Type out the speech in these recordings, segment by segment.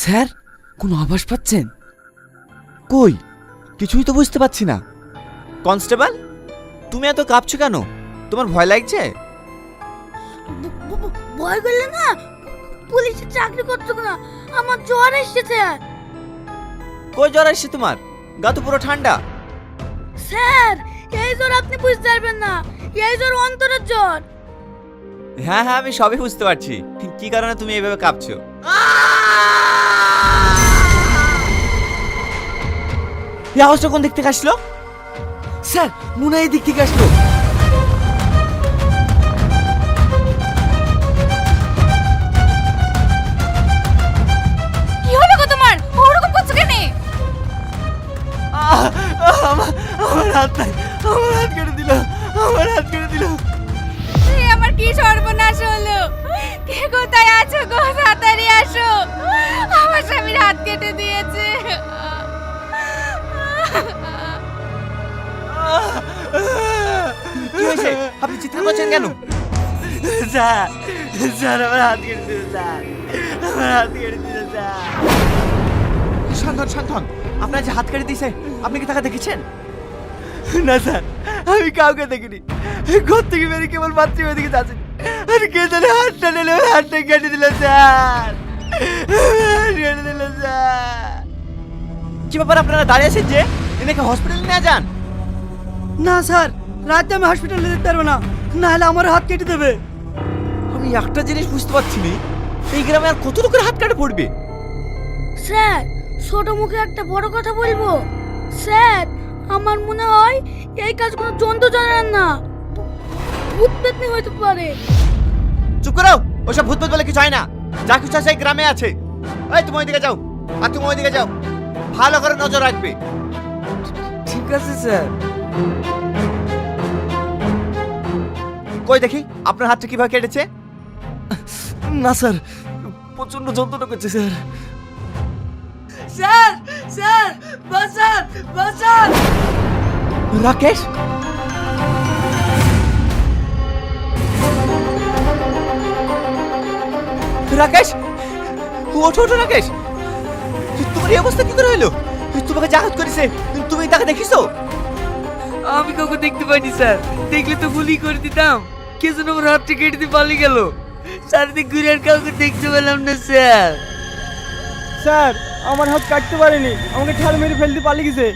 Sir কোনো আভাস পাচ্ছেন? কই? কিছুই তো বুঝতে পারছি না। কনস্টেবল তুমি এত কাঁপছো কেন? তোমার ভয় লাগছে? ভয় করলে না? পুলিশের চাকরি করছ না। আমার জ্বর এসেছে। কই জ্বর আসছে তোমার? গা তো পুরো ঠান্ডা। স্যার এই জ্বর আপনি বুঝতে পারবেন না। এই জ্বর অন্তরের জ্বর। হ্যাঁ হ্যাঁ আমি সবই বুঝতে পারছি। কি কারণে তুমি এইভাবে কাঁপছো? এই আওয়াজটা কোন দিক থেকে আসলো? স্যার মনে এই দিক থেকে আসলো। কি হলো গো তোমার? ওরকম করছ কেন? আমার হাত আমার হাত কেটে দিল। আমার হাত কেটে দিল। আমার কি সর্বনাশ হলো? কে কোথায় আছো গো? আসো। আমার স্বামীর হাত কেটে দিয়েছে। কি হয়েছে? আপনি চিৎকার করছেন কেন? স্যার স্যার আমার হাত কেটে দিল স্যার। আমার হাত কেটে দিল স্যার। শান্তন শান্তন আপনার যে হাত কেটে দিয়েছে আপনি কি তাকে দেখেছেন? না স্যার আমি কাউকে দেখিনি। ঘর থেকে বেরিয়ে কেবল বাথরুমের দিকে যাচ্ছি। আর কে জানে হাতটা নিলে হাতটা কেটে দিল স্যার কেটে দিল স্যার কি ব্যাপার আপনারা দাঁড়িয়ে আছেন যে এনাকে হসপিটালে নিয়ে যান না স্যার রাতে আমি হসপিটালে যেতে পারব না নাহলে আমার হাত কেটে দেবে আমি একটা জিনিস বুঝতে পারছি না এই গ্রামে আর কত লোকের হাত কাটে পড়বে স্যার ছোট মুখে একটা বড় কথা বলব। স্যার আমার মনে হয় এই কাজ কোনো জন্তু জানেন না। ভূত পেতনি হতে পারে। চুপ করো ওসব ভূত বলে কিছু হয় না। যা কিছু আছে গ্রামে আছে। এই তুমি ওইদিকে যাও আর তুমি ওইদিকে যাও। ভালো করে নজর রাখবে। ঠিক আছে স্যার। কই দেখি আপনার হাতটা কীভাবে কেটেছে? না স্যার প্রচণ্ড যন্ত্রণা করছে স্যার। স্যার স্যার বাঁচান বাঁচান। রাকেশ? রাকেশ ওঠো ওঠো রাকেশ। তোমার এই অবস্থা কি করে হলো? তোমাকে জাহাজ করেছে তুমি তাকে দেখিছো? আমি কাউকে দেখতে পাইনি স্যার। দেখলে তো গুলি করে দিতাম। কে যেন আমার হাতটা কেটে দিয়ে পালিয়ে গেল। চারিদিক ঘুরে আর কাউকে দেখতে পেলাম না স্যার। স্যার আমার হাত কাটতে পারেনি। আমাকে ঠাল মেরে ফেলতে পালিয়ে গেছে।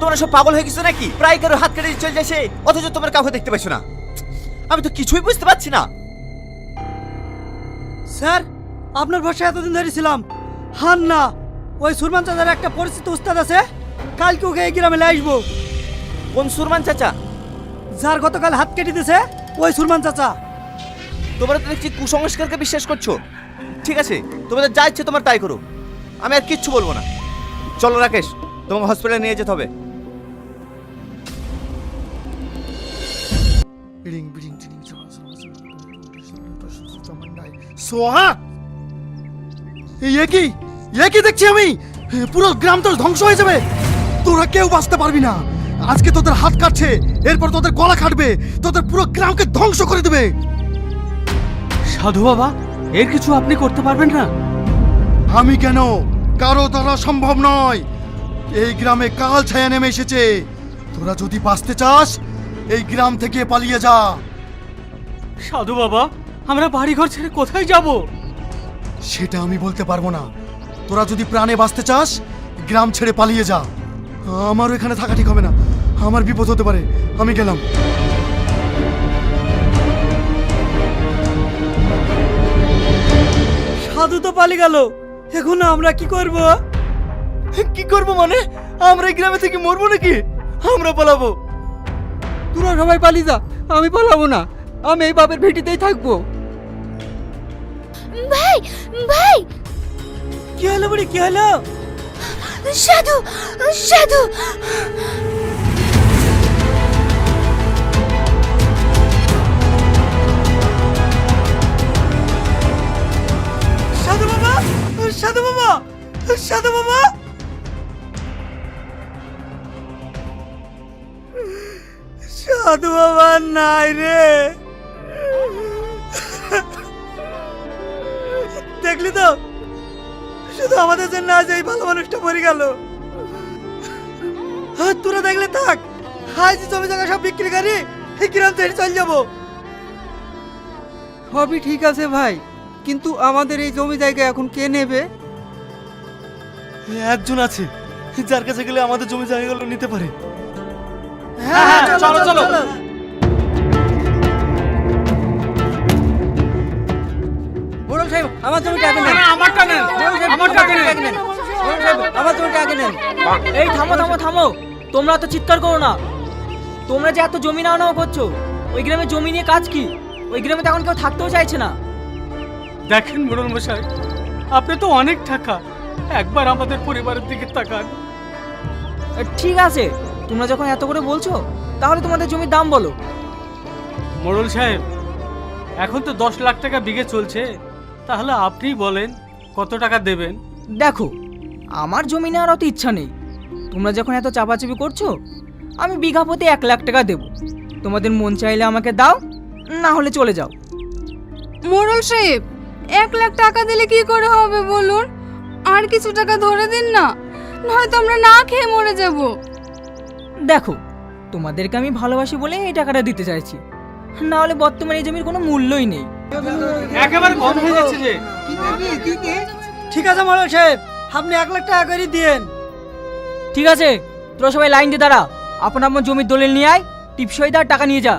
তোমরা সব পাগল হয়ে গেছো নাকি? প্রায় কারও হাত কেটে চলে যাচ্ছে অথচ তোমার কাউকে দেখতে পাচ্ছ না। আমি তো কিছুই বুঝতে পারছি না। স্যার আপনার ভাষায় এতদিন ধরে ছিলাম। হান না ওই সুরমান চাচার একটা পরিচিত উস্তাদ আছে কালকে ওকে এই গ্রামে নিয়ে আসব। কোন সুরমান চাচা? যার গতকাল হাত কেটে দিয়েছে ওই সুরমান চাচা। তোমরা তো দেখছি কুসংস্কারকে বিশ্বাস করছ। ঠিক আছে তোমাদের যা ইচ্ছে তোমার তাই করো। আমি আর কিচ্ছু বলব না। চলো রাকেশ তোমাকে হসপিটালে নিয়ে যেতে হবে। কি এ কি দেখছি আমি। পুরো গ্রাম তো ধ্বংস হয়ে যাবে। তোরা কেউ বাঁচতে পারবি না। আজকে তোদের হাত কাটছে এরপর তোদের গলা কাটবে তোদের পুরো গ্রামকে ধ্বংস করে দেবে। সাধু বাবা এর কিছু আপনি করতে পারবেন না? আমি কেন? কারও দ্বারা সম্ভব নয়। এই গ্রামে কাল ছায়া নেমে এসেছে। তোরা যদি বাঁচতে চাস এই গ্রাম থেকে পালিয়ে যা। সাধু বাবা আমরা বাড়িঘর ছেড়ে কোথায় যাব? সেটা আমি বলতে পারব না। তোরা যদি প্রাণে বাঁচতে চাস গ্রাম ছেড়ে পালিয়ে যা। আমারও এখানে থাকা ঠিক হবে না। আমার বিপদ হতে পারে। আমি গেলাম। সাধু তো পালিয়ে গেল। এখন আমরা কি করব? কি করব মানে? আমরা এই গ্রামে থেকে মরবো নাকি? আমরা পালাবো। তোরা সবাই পালিয়ে যা। আমি পালাবো না। আমি এই বাপের ভেটিতেই থাকব। ভাই ভাই। কি হলো বুড়ি কি হলো? সাধু সাধু। সাধু বাবা সাধু বাবা সাধু বাবা। সাধু বাবা নাই রে। দেখলি তো? শুধু আমাদের জন্য আজ এই ভালো মানুষটা মরে গেল। হ্যাঁ, তোরা দেখলে থাক আজ জমি জায়গা সব বিক্রি করি এই গ্রাম ছেড়ে চল যাব। সবই ঠিক আছে ভাই কিন্তু আমাদের এই জমি জায়গা এখন কে নেবে? একজন আছে যার কাছে গেলে আমাদের জমি জায়গাগুলো নিতে পারে। হ্যাঁ চলো। চলো। নেন? আমারটা নেন। আমারটা নেন? নেন। এই থামো থামো থামো। তোমরা তো চিৎকার করো না। তোমরা যে এত জমি নাও নাও করছ ওই গ্রামে জমি নিয়ে কাজ কি? ওই গ্রামে তো এখন কেউ থাকতেও চাইছে না। দেখেন মোড়ল মশাই আপনি তো অনেক টাকা একবার আমাদের পরিবারের দিকে তাকান। ঠিক আছে। তোমরা যখন এত করে বলছো তাহলে তোমাদের জমির দাম বলো। মোড়ল সাহেব এখন তো দশ লাখ টাকা বিঘে চলছে। তাহলে আপনিই বলেন কত টাকা দেবেন? দেখো আমার জমি নেওয়ার অত ইচ্ছা নেই। তোমরা যখন এত চাপাচাপি করছ আমি বিঘা প্রতি এক লাখ টাকা দেবো। তোমাদের মন চাইলে আমাকে দাও না হলে চলে যাও। মোড়ল সাহেব এক লাখ টাকা দিলে কি করে হবে বলুন? আর কিছু টাকা ধরে দিন না নয়তো আমরা না খেয়ে মরে যাব। দেখো তোমাদেরকে আমি ভালোবাসি বলে এই টাকাটা দিতে চাইছি। না হলে বর্তমানে এই জমির কোনো মূল্যই নেই। একেবারে কম হয়ে যাচ্ছে যে। ঠিক আছে মোড়ল সাহেব আপনি এক লাখ টাকা করে দিয়েন। ঠিক আছে তোরা সবাই লাইন দিয়ে দাঁড়া। আপন আপনার জমির দলিল নিয়ে আয় টিপসই দা টাকা নিয়ে যা।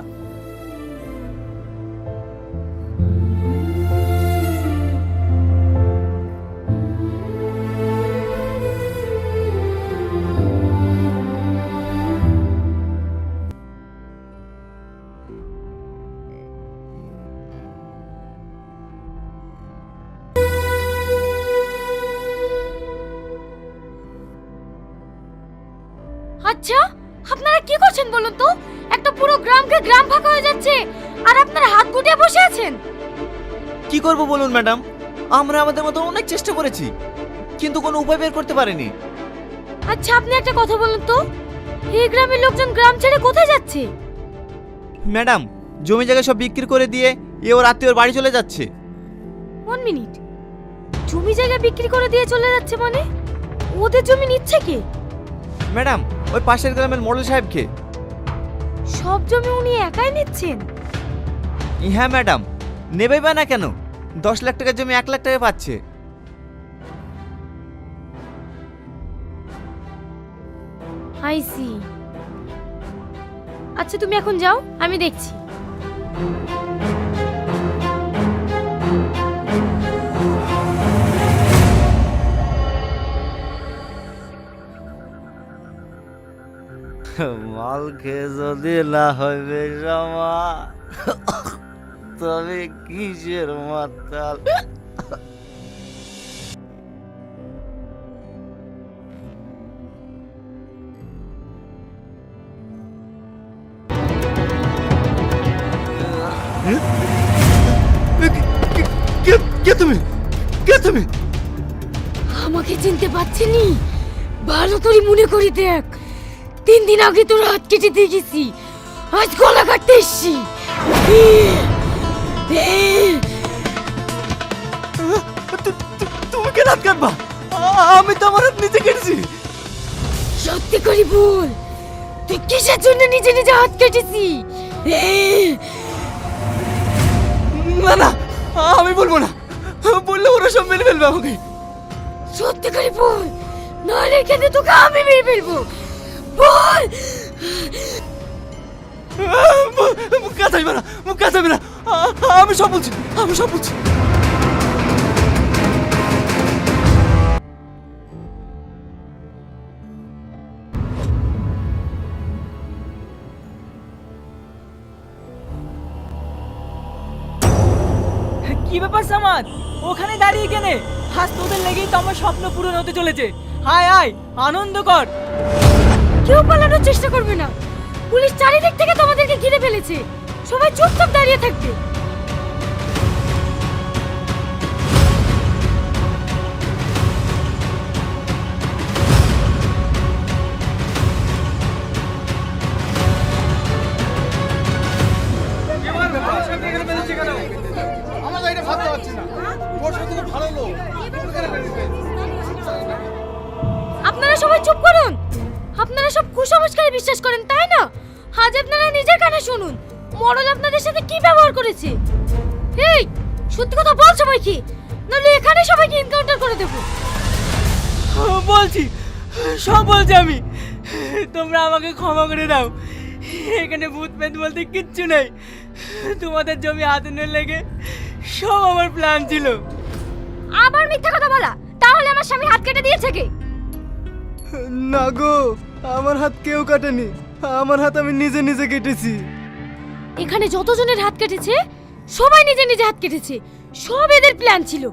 আচ্ছা আপনারা কি করছেন বলুন তো? একটা পুরো গ্রামকে গ্রাম ফাঁকা হয়ে যাচ্ছে আর আপনারা হাত গুটিয়ে বসে আছেন? কি করব বলুন ম্যাডাম? আমরা আমাদের মতো অনেক চেষ্টা করেছি কিন্তু কোনো উপায় বের করতে পারিনি। আচ্ছা আপনি একটা কথা বলুন তো। এই গ্রামের লোকজন গ্রাম ছেড়ে কোথায় যাচ্ছে? ম্যাডাম জমি জায়গা সব বিক্রি করে দিয়ে এ ওর আত্মীয়র বাড়ি চলে যাচ্ছে। ওয়ান মিনিট জমি জায়গা বিক্রি করে দিয়ে চলে যাচ্ছে মানে? ওদের জমি নিচ্ছে কে? ম্যাডাম ওই পাশের গ্রামের মোড়ল সাহেবকে সব জমি উনি একাই নিচ্ছেন। হ্যাঁ ম্যাডাম নেবে বা না কেন? দশ লাখ টাকার জমি এক লাখ টাকা পাচ্ছে। আচ্ছা তুমি এখন যাও আমি দেখছি। মাল খেয়ে যদি না হবে জমা তবে কিসের মাতাল? কে তুমি? কে তুমি? আমাকে চিনতে পারছিনি? ভালো করে মনে করি দেখ। তিন দিন আগে তোর হাত কেটে দিয়ে গেছি। আজ গলা কাটতে এসছি। তুমি কে রাত কাটবা? আমি তো আমার হাত নিচে কেটেছি। সত্যি করে বল তুই কিসের জন্য নিজে নিজে হাত কেটেছি? না না আমি বলব না। বললে ওরা সব মেরে ফেলবে আমাকে। সত্যি করে বল নাহলে এখানে তোকে আমি মেরে ফেলব। মুখ কি ব্যাপার সামাদ? ওখানে দাঁড়িয়ে কেনে? হাস তোদের লেগেই তো আমার স্বপ্ন পূরণ হতে চলেছে। হায় আয় আনন্দ কর। কেউ পালানোর চেষ্টা করবে না। পুলিশ চারিদিক থেকে তোমাদেরকে ঘিরে ফেলেছে। সবাই চুপচাপ দাঁড়িয়ে থাকবে। আপনারা সব কুসংস্কারে বিশ্বাস করেন তাই না? আজ আপনারা নিজের কানে শুনুন মরল আপনাদের সাথে কি ব্যবহার করেছে? এই সত্যি কথা বল সবাইকে নাহলে এখানে সবাইকে এনকাউন্টার করে দেবো। বলছি সব বলছি আমি। তোমরা আমাকে ক্ষমা করে দাও। এখানে ভূত পেত বলতে কিচ্ছু নেই। তোমাদের জমি হাতে নিয়ে লেগে সব আমার প্ল্যান ছিল। আবার মিথ্যা কথা বলা? তাহলে আমার স্বামী হাত কেটে দিয়েছে কে? না গো। আমার হাত কেউ কাটেনি। আমার হাত আমি নিজে নিজে কেটেছি। এখানে যতজনের হাত কেটেছে সবাই নিজে নিজে হাত কেটেছে। সব এদের প্ল্যান ছিল।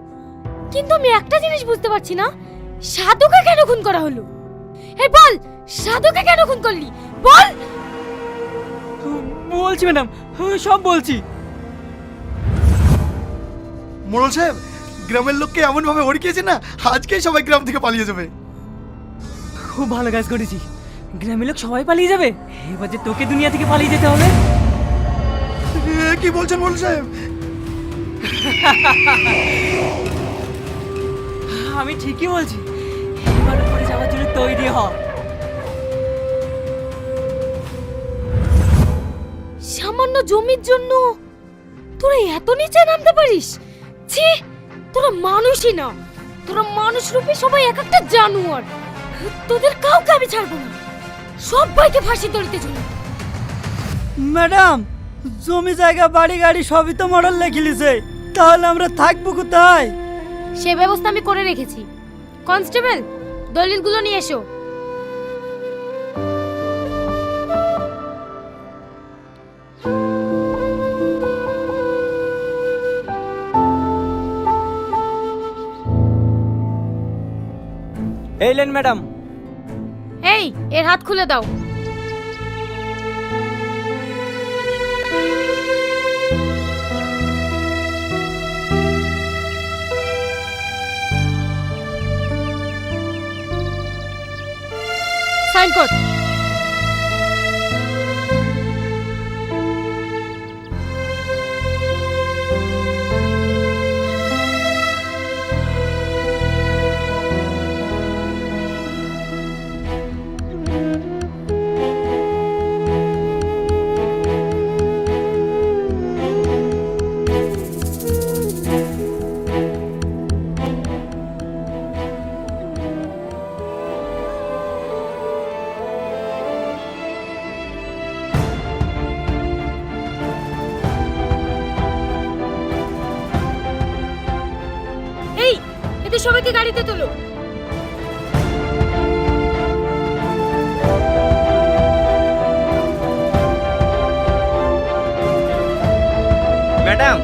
কিন্তু আমি একটা জিনিস বুঝতে পারছি না সাধুকে কেন খুন করা হলো? এই বল সাধুকে কেন খুন করলি? বল! বলছি ম্যাডাম সব বলছি। মোড়ল সাহেব গ্রামের লোককে এমন ভাবে হড়কিয়েছে না আজকেই সবাই গ্রাম থেকে পালিয়ে যাবে। খুব ভালো কাজ করেছি। গ্রামের লোক সবাই পালিয়ে যাবে। এবার যে তোকে দুনিয়া থেকে পালিয়ে যেতে হবে। কি বলছেন বল সাহেব? আমি ঠিকই বলছি। এবার উপরে যাওয়ার জন্য তৈরি হ। সামান্য জমির জন্য তোরা এত নিচে নামতে পারিস? ছি তোরা মানুষই না। তোরা মানুষ রূপে সবাই এক একটা জানোয়ার। তোদের কাউকে আমি ছাড়বো না। সবাইকে ফাঁসি দড়িতে ঝুলি। ম্যাডাম জমি জায়গা বাড়ি গাড়ি সবই তো মডেল লেখিলিছে তাহলে আমরা থাকব কোথায়? সে ব্যবস্থা আমি করে রেখেছি। কনস্টেবল দলিলগুলো নিয়ে এসো। এইলেন ম্যাডাম এই এর হাত খুলে দাও। সাইন কর সবাইকে গাড়িতে তোলো। ম্যাডাম